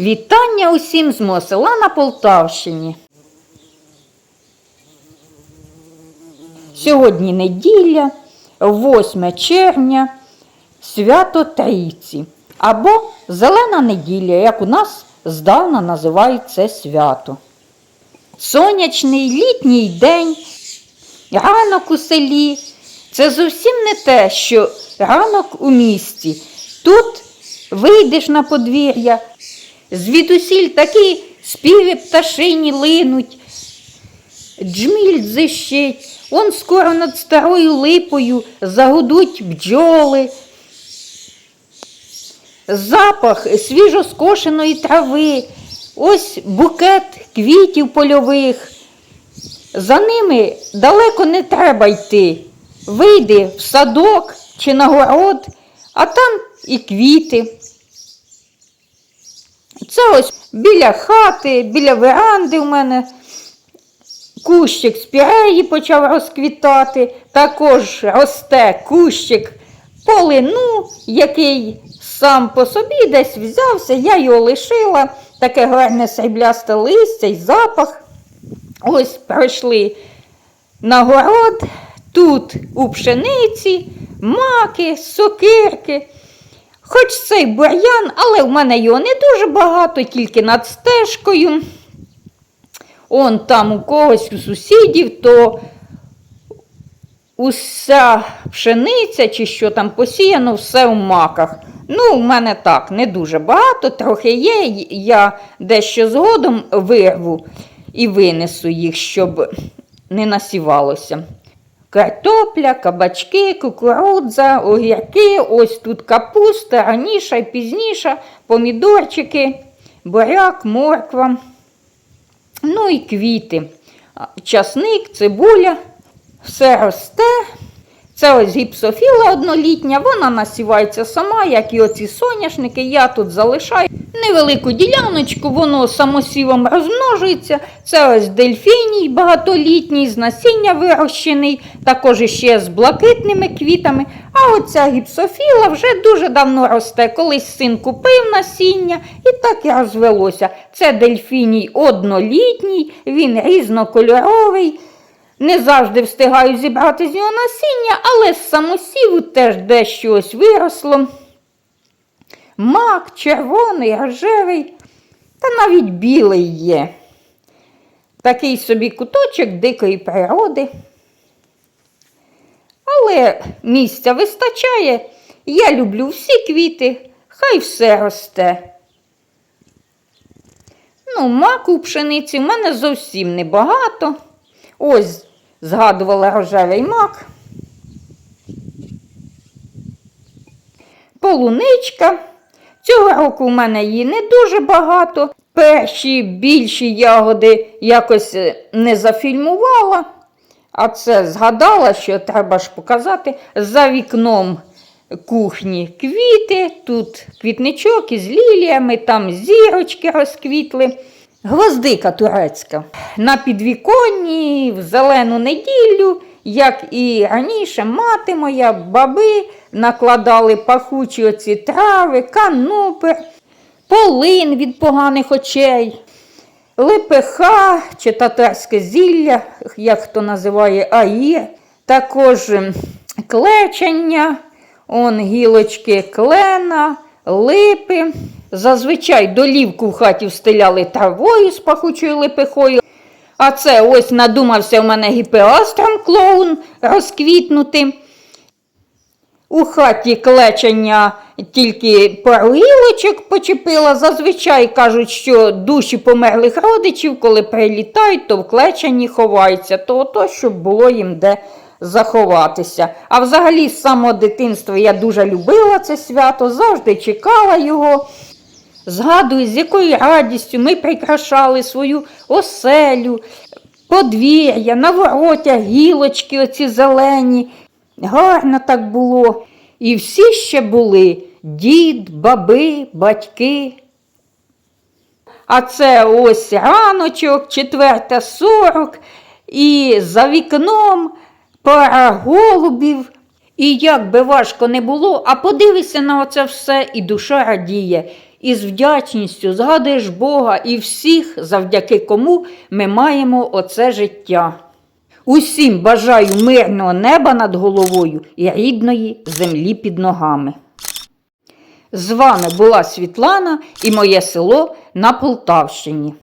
Вітання усім з мого села на Полтавщині. Сьогодні неділя, 8 червня, свято Трійці або Зелена неділя, як у нас здавна називають це свято. Сонячний літній день, ранок у селі. Це зовсім не те, що ранок у місті. Тут вийдеш на подвір'я, звідусіль такі співи пташині линуть, джміль зищить, он скоро над старою липою загудуть бджоли. Запах свіжоскошеної трави, ось букет квітів польових. За ними далеко не треба йти. Вийди в садок чи на город, а там і квіти. Це ось біля хати, біля веранди в мене. Кущик спіреї почав розквітати, також росте кущик полину, який сам по собі десь взявся, я його лишила, таке гарне сріблясте листя і запах. Ось пройшли на город, тут у пшениці, маки, сокирки. Хоч цей бур'ян, але в мене його не дуже багато, тільки над стежкою. Он там у когось у сусідів, то уся пшениця чи що там посіяно, все в маках. Ну, в мене так, не дуже багато, трохи є. Я дещо згодом вирву і винесу їх, щоб не насівалося. Картопля, кабачки, кукурудза, огірки, ось тут капуста, раніше і пізніше, помідорчики, буряк, морква. Ну і квіти. Часник, цибуля, все росте. Це ось гіпсофіла однолітня, вона насівається сама, як і оці соняшники. Я тут залишаю невелику діляночку, воно самосівом розмножується. Це ось дельфіній багатолітній, з насіння вирощений, також іще з блакитними квітами. А оця гіпсофіла вже дуже давно росте. Колись син купив насіння і так і розвелося. Це дельфіній однолітній, він різнокольоровий. Не завжди встигаю зібрати з нього насіння, але з самосіву теж дещо ось виросло. Мак, червоний, рожевий, та навіть білий є. Такий собі куточок дикої природи. Але місця вистачає. Я люблю всі квіти, хай все росте. Ну, маку пшениці в мене зовсім небагато. Ось згадувала рожевий мак. Полуничка. Цього року в мене її не дуже багато. Перші більші ягоди якось е, не зафільмувала, а це згадала, що треба ж показати. За вікном кухні квіти, тут квітничок із ліліями, там зірочки розквітли. Гвоздика турецька. На підвіконні в зелену неділю, як і раніше, мати моя, баби накладали пахучі оці трави, канупер, полин від поганих очей, лепеха чи татарське зілля, як хто називає аїр, також ем, клечення, он гілочки клена, липи. Зазвичай долівку в хаті встиляли травою з пахучою лепехою. А це ось надумався в мене гіпеастром клоун розквітнути. У хаті клечення тільки пару гілочок почепила. Зазвичай кажуть, що душі померлих родичів, коли прилітають, то в клеченні ховаються, то то, щоб було їм де заховатися. А взагалі, з самого дитинства я дуже любила це свято, завжди чекала його. Згадую, з якою радістю ми прикрашали свою оселю, подвір'я, на воротях, гілочки оці зелені. Гарно так було. І всі ще були дід, баби, батьки. А це ось раночок, четверта сорок, і за вікном пара голубів. І як би важко не було, а подивися на оце все, і душа радіє. і з вдячністю згадуєш Бога і всіх, завдяки кому ми маємо оце життя. Усім бажаю мирного неба над головою і рідної землі під ногами. З вами була Світлана і моє село на Полтавщині.